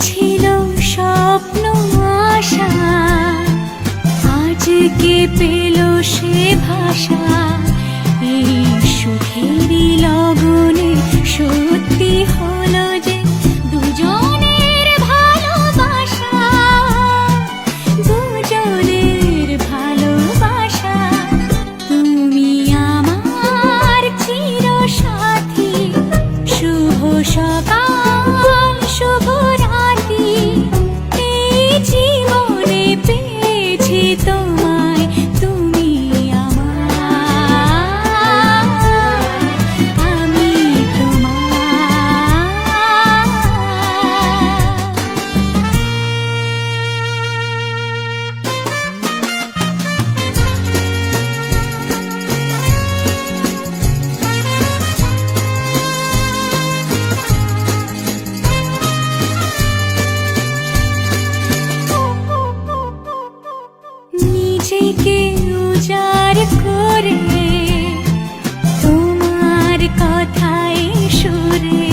ছিল স্বপ্ন আশা। আজকে পেল সে ভাষা? স্মৃতিকে উজাড় করে? তোমার কথায় সুরে